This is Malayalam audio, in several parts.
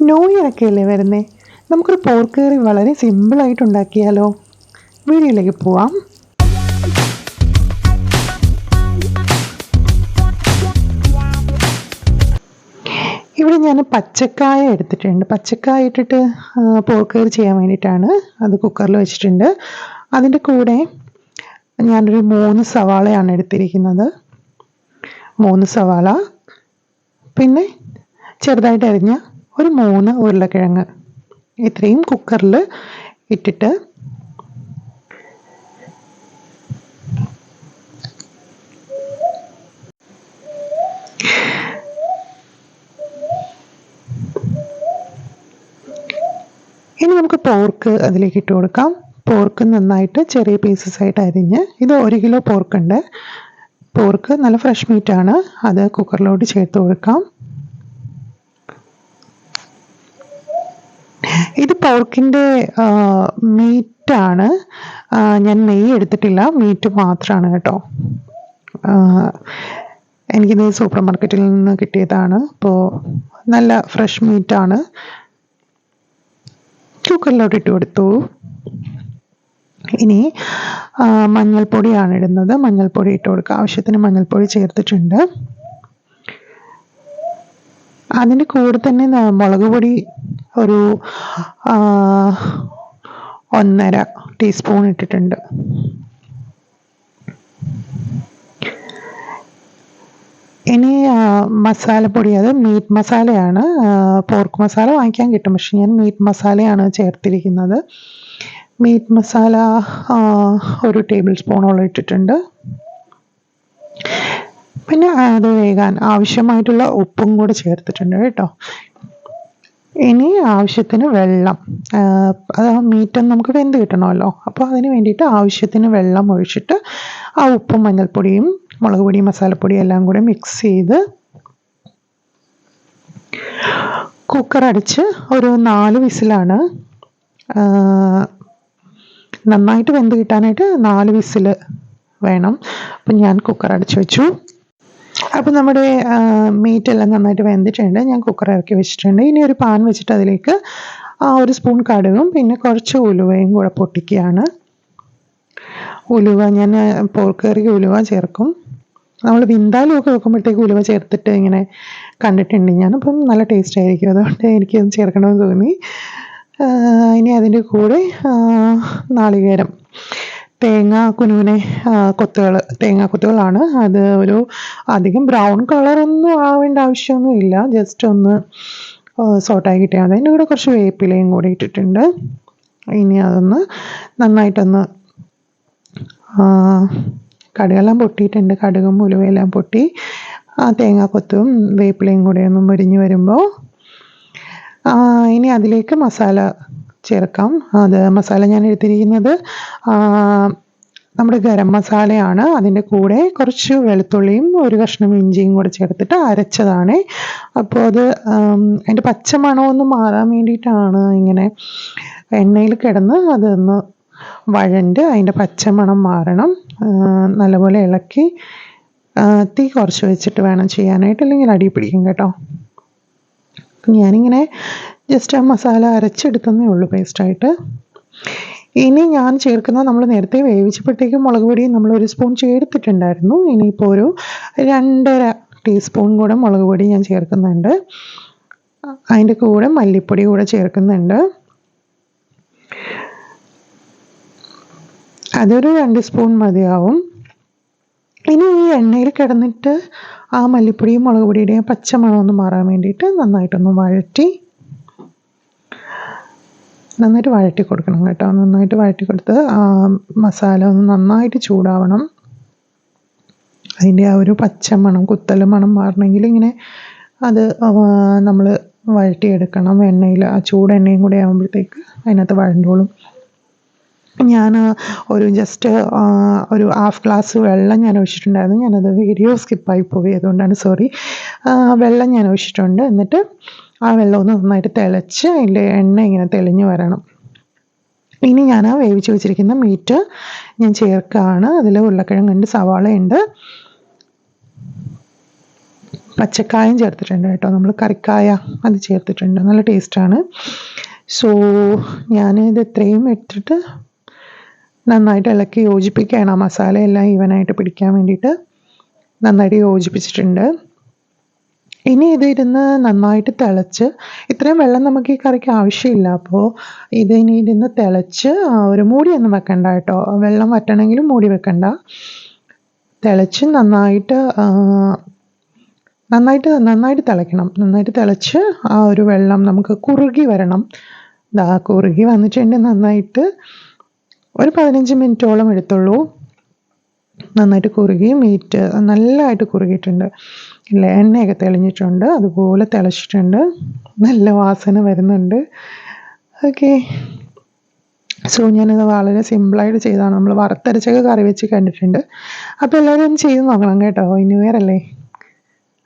നോയൊക്കെയല്ലേ വരുന്നേ? നമുക്കൊരു പോർക്ക് കറി വളരെ സിമ്പിളായിട്ട് ഉണ്ടാക്കിയാലോ? വീഡിയോയിലേക്ക് പോവാം. ഇവിടെ ഞാൻ പച്ചക്കായ എടുത്തിട്ടുണ്ട്. പച്ചക്കായ ഇട്ടിട്ട് പോർക്ക് കറി ചെയ്യാൻ വേണ്ടിയിട്ടാണ് അത് കുക്കറിൽ വെച്ചിട്ടുണ്ട്. അതിന്റെ കൂടെ ഞാനൊരു മൂന്ന് സവാളയാണ് എടുത്തിരിക്കുന്നത്. മൂന്ന് സവാള. പിന്നെ ചെറുതായിട്ട് അരിഞ്ഞ ഒരു മൂന്ന് ഉരുളക്കിഴങ്ങ്. ഇത്രയും കുക്കറിൽ ഇട്ടിട്ട് ഇനി നമുക്ക് പോർക്ക് അതിലേക്ക് ഇട്ട് കൊടുക്കാം. പോർക്ക് നന്നായിട്ട് ചെറിയ പീസസ് ആയിട്ട് അരിഞ്ഞ് ഇത് ഒരു കിലോ പോർക്കുണ്ട് പോർക്ക് നല്ല ഫ്രഷ് മീറ്റാണ് അത് കുക്കറിലോട്ട് ചേർത്ത് കൊടുക്കാം. ഇത് പോർക്കിന്റെ മീറ്റാണ്. ഞാൻ നെയ്യ് എടുത്തിട്ടില്ല. മീറ്റ് മാത്രമാണ് കേട്ടോ. എനിക്ക് എനിക്കിത് സൂപ്പർ മാർക്കറ്റിൽ നിന്ന് കിട്ടിയതാണ്. അപ്പോൾ നല്ല ഫ്രഷ് മീറ്റാണ്. കുക്കറിലോട്ട് ഇട്ട് കൊടുത്തു. ഇനി മഞ്ഞൾപ്പൊടിയാണ് ഇടുന്നത്. മഞ്ഞൾപ്പൊടി ഇട്ട് കൊടുക്കുക. ആവശ്യത്തിന് മഞ്ഞൾപ്പൊടി ചേർത്തിട്ടുണ്ട്. അതിന്റെ കൂടെ തന്നെ മുളക് പൊടി ഒരു ഒന്നര ടീസ്പൂൺ ഇട്ടിട്ടുണ്ട്. ഇനി മസാല മസാലപ്പൊടി അത് മീറ്റ് മസാലയാണ്. പോർക്ക് മസാല വാങ്ങിക്കാൻ കിട്ടും പക്ഷെ ഞാൻ മീറ്റ് മസാലയാണ് ചേർത്തിരിക്കുന്നത്. മീറ്റ് മസാല ഒരു ടേബിൾ സ്പൂണോളം ഇട്ടിട്ടുണ്ട്. പിന്നെ അത് വേകാൻ ആവശ്യമായിട്ടുള്ള ഉപ്പും കൂടെ ചേർത്തിട്ടുണ്ട് കേട്ടോ. ഇനി ആവശ്യത്തിന് വെള്ളം. അത് മീറ്റ് നമുക്ക് വെന്ത് കിട്ടണമല്ലോ. അപ്പോൾ അതിന് വേണ്ടിയിട്ട് ആവശ്യത്തിന് വെള്ളം ഒഴിച്ചിട്ട് ആ ഉപ്പും മഞ്ഞൾപ്പൊടിയും മുളക് പൊടിയും മസാലപ്പൊടിയും എല്ലാം കൂടി മിക്സ് ചെയ്ത് കുക്കർ അടിച്ച് ഒരു നാല് വിസിലാണ് നന്നായിട്ട് വെന്ത് കിട്ടാനായിട്ട് നാല് വിസിൽ വേണം. അപ്പം ഞാൻ കുക്കർ അടിച്ച് വെച്ചു. അപ്പോൾ നമ്മുടെ മീറ്റ് എല്ലാം നന്നായിട്ട് വെന്തിട്ടുണ്ട്. ഞാൻ കുക്കർ ഇറക്കി വെച്ചിട്ടുണ്ട്. ഇനി ഒരു പാൻ വെച്ചിട്ട് അതിലേക്ക് ആ ഒരു സ്പൂൺ കടുകും പിന്നെ കുറച്ച് ഉലുവയും കൂടെ പൊട്ടിക്കുകയാണ്. ഉലുവ ഞാൻ പോർക്ക് കറിക്ക് ഉലുവ ചേർക്കും. നമ്മൾ വിന്താലും ഒക്കെ വെക്കുമ്പോഴത്തേക്ക് ഉലുവ ചേർത്തിട്ട് ഇങ്ങനെ കണ്ടിട്ടുണ്ട് ഞാൻ. അപ്പം നല്ല ടേസ്റ്റ് ആയിരിക്കും. അതുകൊണ്ട് എനിക്കത് ചേർക്കണമെന്ന് തോന്നി. ഇനി അതിന്റെ കൂടെ നാളികേരം. തേങ്ങ കുനുവിനെ കൊത്തുകൾ തേങ്ങ കൊത്തുകളാണ്. അത് ഒരു അധികം ബ്രൗൺ കളറൊന്നും ആവേണ്ട ആവശ്യമൊന്നും ഇല്ല. ജസ്റ്റ് ഒന്ന് സോട്ടായി കിട്ടിയാൽ മതി. അതിന്റെ കൂടെ കുറച്ച് വേപ്പിലയും കൂടി ഇട്ടിട്ടുണ്ട്. ഇനി അതൊന്ന് നന്നായിട്ടൊന്ന് കടുകെല്ലാം പൊട്ടിയിട്ടുണ്ട്. കടുകും ഉലുവയെല്ലാം പൊട്ടി ആ തേങ്ങാക്കൊത്തും വേപ്പിലയും കൂടെ ഒന്ന് മുരിഞ്ഞ് വരുമ്പോൾ ഇനി അതിലേക്ക് മസാല ചേർക്കാം. അത് മസാല ഞാൻ എടുത്തിരിക്കുന്നത് നമ്മുടെ ഗരം മസാലയാണ്. അതിന്റെ കൂടെ കുറച്ച് വെളുത്തുള്ളിയും ഒരു കഷ്ണം ഇഞ്ചിയും കൂടെ ചേർത്തിട്ട് അരച്ചതാണ്. അപ്പോൾ അത് അതിന്റെ പച്ച മണമൊന്ന് മാറാൻ വേണ്ടിയിട്ടാണ് ഇങ്ങനെ എണ്ണയിൽ കിടന്ന് അതൊന്ന് വഴണ്ട് അതിന്റെ പച്ചമണം മാറണം. നല്ലപോലെ ഇളക്കി തീ കുറച്ച് വെച്ചിട്ട് വേണം ചെയ്യാനായിട്ട്. അല്ലെങ്കിൽ അടി പിടിക്കും കേട്ടോ. ഞാനിങ്ങനെ ജസ്റ്റ് ആ മസാല അരച്ചെടുത്തതേ ഉള്ളൂ പേസ്റ്റായിട്ട് ഇനി ഞാൻ ചേർക്കുന്ന നമ്മൾ നേരത്തെ വേവിച്ചപ്പോഴത്തേക്കും മുളക് പൊടിയും നമ്മൾ ഒരു സ്പൂൺ ചേർത്തിട്ടുണ്ടായിരുന്നു. ഇനിയിപ്പോൾ ഒരു രണ്ടര ടീസ്പൂൺ കൂടെ മുളക് പൊടി ഞാൻ ചേർക്കുന്നുണ്ട്. അതിന്റെ കൂടെ മല്ലിപ്പൊടി കൂടെ ചേർക്കുന്നുണ്ട്. അതൊരു രണ്ട് സ്പൂൺ മതിയാവും. ഇനി ഈ എണ്ണയിൽ കിടന്നിട്ട് ആ മല്ലിപ്പൊടിയും മുളക് പൊടിയുടെയും പച്ചമണം ഒന്ന് മാറാൻ വേണ്ടിയിട്ട് നന്നായിട്ടൊന്ന് വഴറ്റി നന്നായിട്ട് വഴറ്റി കൊടുക്കണം കേട്ടോ. നന്നായിട്ട് വഴറ്റി കൊടുത്ത് മസാല ഒന്ന് നന്നായിട്ട് ചൂടാവണം. അതിന്റെ ആ ഒരു പച്ചമണം കുത്തൽ മണം മാറണമെങ്കിൽ ഇങ്ങനെ അത് നമ്മൾ വഴറ്റിയെടുക്കണം. എണ്ണയിൽ ആ ചൂട് എണ്ണയും കൂടെ ആകുമ്പോഴത്തേക്ക് അതിനകത്ത് വഴണ്ടോളും. ഞാൻ ഒരു ജസ്റ്റ് ഒരു ഹാഫ് ഗ്ലാസ് വെള്ളം ഞാൻ ഒഴിച്ചിട്ടുണ്ടായിരുന്നു. ഞാനത് വീഡിയോ സ്കിപ്പായി പോയി അതുകൊണ്ടാണ് സോറി വെള്ളം ഞാൻ ഒഴിച്ചിട്ടുണ്ട്. എന്നിട്ട് ആ വെള്ളം ഒന്ന് നന്നായിട്ട് തിളച്ച് അതിന്റെ എണ്ണ ഇങ്ങനെ തെളിഞ്ഞു വരണം. ഇനി ഞാൻ ആ വേവിച്ച് വെച്ചിരിക്കുന്ന മീറ്റ് ഞാൻ ചേർക്കുകയാണ്. അതിൽ ഉരുളക്കിഴങ്ങുണ്ട് സവാളയുണ്ട്. പച്ചക്കായും ചേർത്തിട്ടുണ്ട് കേട്ടോ. നമ്മൾ കറിക്കായ അത് ചേർത്തിട്ടുണ്ട്. നല്ല ടേസ്റ്റാണ് സോ ഞാനിത് ഇത്രയും ഇട്ടിട്ട് നന്നായിട്ട് ഇളക്കി യോജിപ്പിക്കുകയാണ്. ആ മസാലയെല്ലാം ഈവനായിട്ട് പിടിക്കാൻ വേണ്ടിയിട്ട് നന്നായിട്ട് യോജിപ്പിച്ചിട്ടുണ്ട്. ഇനി ഇത് ഇരുന്ന് നന്നായിട്ട് തിളച്ച് ഇത്രയും വെള്ളം നമുക്ക് ഈ കറിക്ക് ആവശ്യമില്ല. അപ്പോൾ ഇത് ഇനി ഇരുന്ന് തിളച്ച് ഒരു മൂടിയൊന്നും വെക്കണ്ട കേട്ടോ. വെള്ളം വറ്റണമെങ്കിലും മൂടി വെക്കണ്ട. തിളച്ച് നന്നായിട്ട് നന്നായിട്ട് നന്നായിട്ട് തിളയ്ക്കണം. നന്നായിട്ട് തിളച്ച് ആ ഒരു വെള്ളം നമുക്ക് കുറുകി വരണം. കുറുകി വന്നിട്ടുണ്ടെങ്കിൽ നന്നായിട്ട്. ഒരു പതിനഞ്ച് മിനിറ്റോളം എടുത്തുള്ളൂ. നന്നായിട്ട് കുറുകി മീറ്റ് നല്ലതായിട്ട് കുറുകിയിട്ടുണ്ട്. ഇല്ല എണ്ണയൊക്കെ തെളിഞ്ഞിട്ടുണ്ട്. അതുപോലെ തിളച്ചിട്ടുണ്ട്. നല്ല വാസന വരുന്നുണ്ട്. ഓക്കെ. സോ ഞാനിത് വളരെ സിമ്പിളായിട്ട് ചെയ്തതാണ് നമ്മൾ വറുത്തരച്ചൊക്കെ കറി വെച്ച് കണ്ടിട്ടുണ്ട്. അപ്പോൾ എല്ലാവരും ഒന്ന് ചെയ്ത് നോക്കണം കേട്ടോ. ന്യൂ ഇയർ അല്ലേ?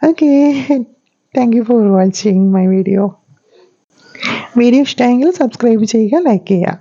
Okay. Thank you for watching my video video ഇഷ്ടമെങ്കിൽ സബ്സ്ക്രൈബ് ചെയ്യുക ലൈക്ക് ചെയ്യുക.